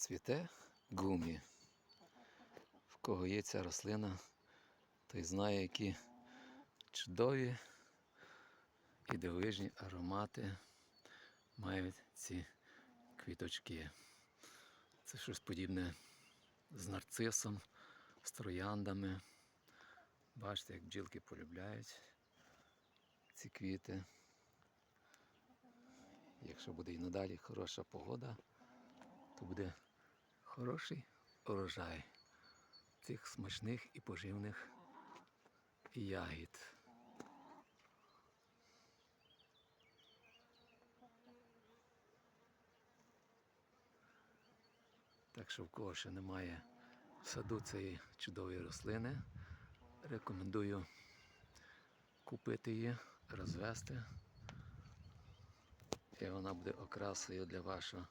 Цвіте гумі. В кого є ця рослина, той знає, які чудові і дивовижні аромати мають ці квіточки. Це щось подібне з нарцисом, з трояндами. Бачите, як бджілки полюбляють ці квіти. Якщо буде і надалі хороша погода, то буде хороший урожай цих смачних і поживних ягід. Так що в кого ще немає в саду цієї чудової рослини, рекомендую купити її, розвести. І вона буде окрасою для вашого